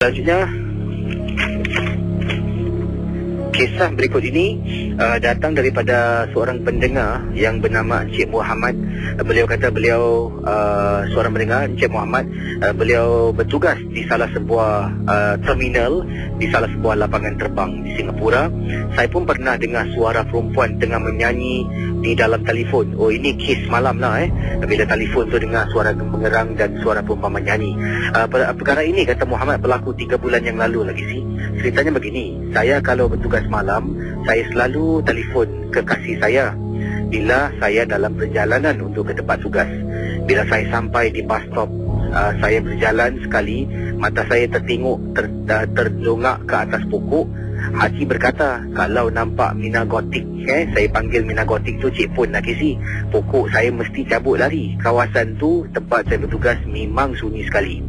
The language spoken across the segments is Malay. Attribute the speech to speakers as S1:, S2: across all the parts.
S1: 来，徐江 Kisah berikut ini uh, datang daripada seorang pendengar yang bernama Encik Muhammad. Uh, beliau kata beliau uh, seorang pendengar Encik Muhammad. Uh, beliau bertugas di salah sebuah uh, terminal di salah sebuah lapangan terbang di Singapura. Saya pun pernah dengar suara perempuan tengah menyanyi di dalam telefon. Oh ini kes malam lah eh. Bila telefon tu dengar suara mengerang dan suara perempuan menyanyi. Uh, per- perkara ini kata Muhammad berlaku tiga bulan yang lalu lagi sih. Ceritanya begini. Saya kalau bertugas malam, saya selalu telefon kekasih saya bila saya dalam perjalanan untuk ke tempat tugas. Bila saya sampai di bus stop, uh, saya berjalan sekali, mata saya tertengok ter, uh, terdongak ke atas pokok. Hati berkata, kalau nampak Mina Gotik, eh, saya panggil Mina Gotik tu Cik Pun nak kisi. Pokok saya mesti cabut lari. Kawasan tu, tempat saya bertugas memang sunyi sekali.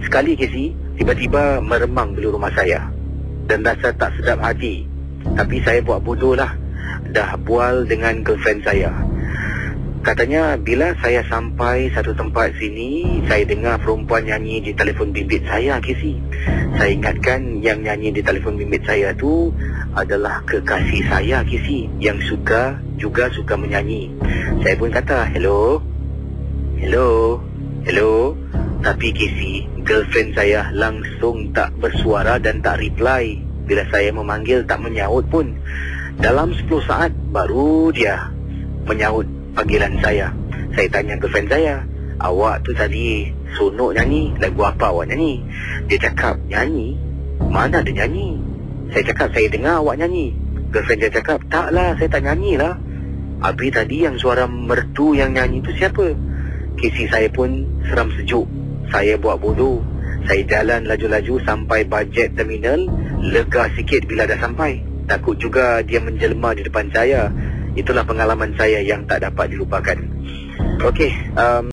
S1: Sekali kisi, tiba-tiba meremang bulu rumah saya. Dan rasa tak sedap hati. Tapi saya buat bodoh lah. Dah bual dengan girlfriend saya. Katanya bila saya sampai satu tempat sini, saya dengar perempuan nyanyi di telefon bimbit saya, Kisi. Saya ingatkan yang nyanyi di telefon bimbit saya tu adalah kekasih saya, Kisi. Yang suka, juga suka menyanyi. Saya pun kata, hello, hello, hello. Tapi Kisi, girlfriend saya langsung tak bersuara dan tak reply. Bila saya memanggil tak menyaut pun. Dalam 10 saat baru dia menyaut panggilan saya. Saya tanya girlfriend saya, awak tu tadi sonok nyanyi, lagu apa awak nyanyi? Dia cakap, nyanyi? Mana ada nyanyi? Saya cakap, saya dengar awak nyanyi. Girlfriend dia cakap, taklah, saya tak nyanyi lah. Abi tadi yang suara merdu yang nyanyi tu siapa? Kisi saya pun seram sejuk. Saya buat bodoh. Saya jalan laju-laju sampai bajet terminal. Lega sikit bila dah sampai. Takut juga dia menjelma di depan saya. Itulah pengalaman saya yang tak dapat dilupakan. Okey, um,